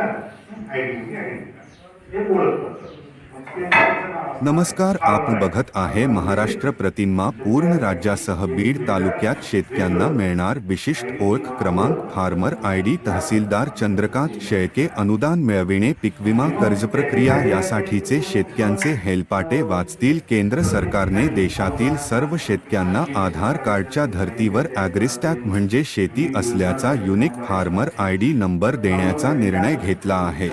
Identity identity हे ओळखपत्र नमस्कार आपण बघत आहे महाराष्ट्र प्रतिमा पूर्ण राज्यासह बीड तालुक्यात शेतकऱ्यांना मिळणार विशिष्ट ओळख क्रमांक फार्मर आय डी तहसीलदार चंद्रकांत शेळके अनुदान मिळविणे पीक विमा कर्ज प्रक्रिया यासाठीचे शेतकऱ्यांचे हेलपाटे वाचतील. केंद्र सरकारने देशातील सर्व शेतकऱ्यांना आधार कार्डच्या धर्तीवर ॲग्रिस्टॅक म्हणजे शेती असल्याचा unique farmer I D number देण्याचा निर्णय घेतला आहे.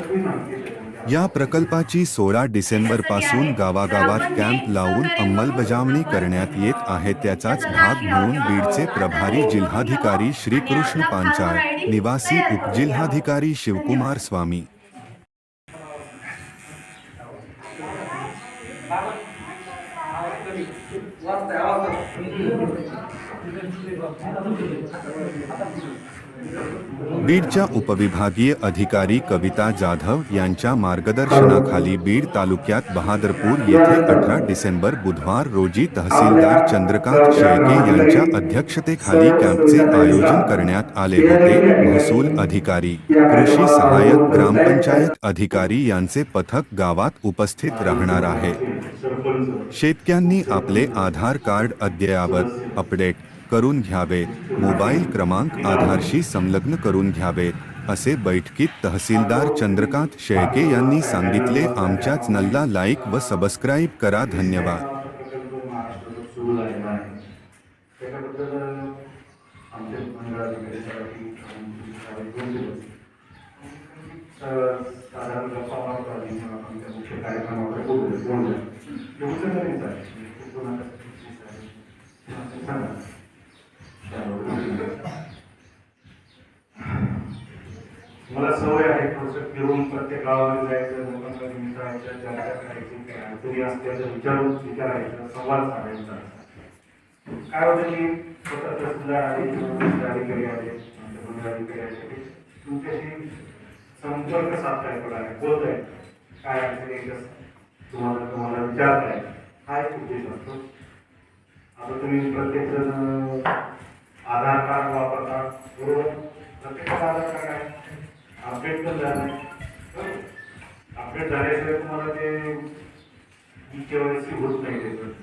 या प्रकल्पाची सोळा डिसेंबरपासून गावागावात कॅम्प लावून अंमलबजावणी करण्यात येत आहे. त्याचाच भाग म्हणून बीडचे प्रभारी जिल्हाधिकारी श्रीकृष्ण पांचाळ निवासी उपजिल्हाधिकारी शिवकुमार स्वामी. बीडच्या उपविभागीय अधिकारी कविता जाधव यांच्या मार्गदर्शनाखाली बीड तालुक्यात बहादरपूर येथे अठरा डिसेंबर बुधवार रोजी तहसीलदार चंद्रकांत शेळके यांच्या अध्यक्षतेखाली कॅम्पचे आयोजन करण्यात आले होते. महसूल अधिकारी कृषी सहाय्यक ग्रामपंचायत अधिकारी यांचे पथक गावात उपस्थित राहणार आहे. सरपंच शेतकऱ्यांनी आपले आधार कार्ड अद्ययावत अपडेट करून घ्यावे मोबाईल क्रमांक आधारशी संलग्न करून घ्यावे असे बैठकीत तहसीलदार चंद्रकांत शेळके यांनी सांगितले. आमच्या चॅनलला लाईक व सबस्क्राईब करा. धन्यवाद. साधारण गप्पा मारतो आधी मग आपण त्या मुख्य कार्यक्रमाकडे बोलूया. मला सवय आहे थोडंसं फिरून प्रत्येक गावामध्ये जायचं लोकांना मिळायचं चर्चा करायची अडचणी असल्याचं विचारून विचारायचं संवाद साधायचा. काय होतं की स्वतः तहसीलदार आले अधिकारी आले अधिकारी आले तुमच्याशी संपर्क साधताय आहे बोलत आहे काय अडचणी येतात तुम्हाला तुम्हाला विचारताय हा एक उद्देश असतो. आता तुम्ही प्रत्येक जण आधार कार्ड वापरता बरोबर? प्रत्येकाचा आधार कार्ड आहे. अपडेट पण झालं अपडेट झाल्याशिवाय तुम्हाला ते केवायसी होत नाही.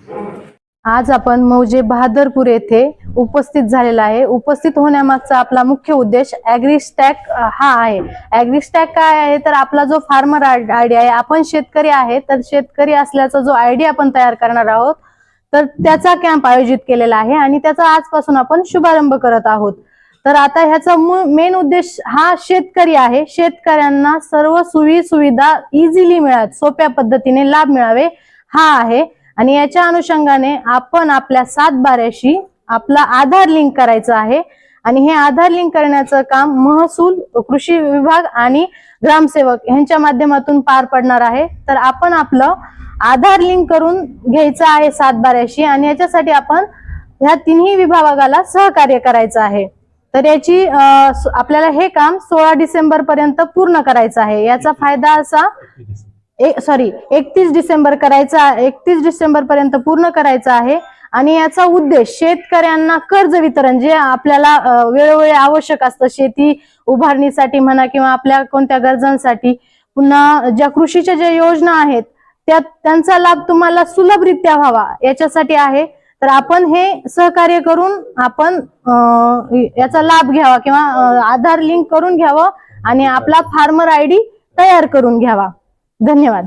बरोबर? आज आपण मौजे बहादरपूर येथे उपस्थित झालेला आहे. उपस्थित होण्यामागचा आपला मुख्य उद्देश ॲग्रिस्टॅक हा आहे. ॲग्रिस्टॅक काय आहे? तर आपला जो फार्मर आयडी आहे आपण शेतकरी आहे तर शेतकरी असल्याचा जो आयडी आपण तयार करणार आहोत तर त्याचा कॅम्प आयोजित केलेला आहे आणि त्याचा आजपासून आपण शुभारंभ करत आहोत. तर आता ह्याचा मेन उद्देश हा शेतकरी आहे. शेतकऱ्यांना सर्व सुविधा सुविधा इझिली मिळत सोप्या पद्धतीने लाभ मिळावे हा आहे. आणि याच्या अनुषंगाने आपण आपल्या सात बाऱ्याशी आपला आधार लिंक करायचं आहे. आणि हे आधार लिंक करण्याचं काम महसूल कृषी विभाग आणि ग्रामसेवक यांच्या माध्यमातून पार पडणार आहे. तर आपण आपलं आधार लिंक करून घ्यायचं आहे सातबाऱ्याशी आणि याच्यासाठी आपण ह्या तिन्ही विभागाला सहकार्य करायचं आहे. तर याची आपल्याला हे काम सोळा डिसेंबर पर्यंत पूर्ण करायचं आहे. याचा फायदा असा सॉरी एकतीस डिसेंबर करायचा एकतीस डिसेंबर पर्यंत पूर्ण करायचा आहे. आणि याचा उद्देश शेतकऱ्यांना कर्ज वितरण जे आपल्याला वेळोवेळी आवश्यक असतं शेती उभारणीसाठी म्हणा किंवा आपल्या कोणत्या गरजांसाठी पुन्हा ज्या कृषीच्या ज्या योजना आहेत त्या त्यांचा लाभ तुम्हाला सुलभरित्या व्हावा याच्यासाठी आहे. तर आपण हे सहकार्य करून आपण याचा लाभ घ्यावा किंवा आधार लिंक करून घ्यावं आणि आपला फार्मर आयडी तयार करून घ्यावा. धन्यवाद.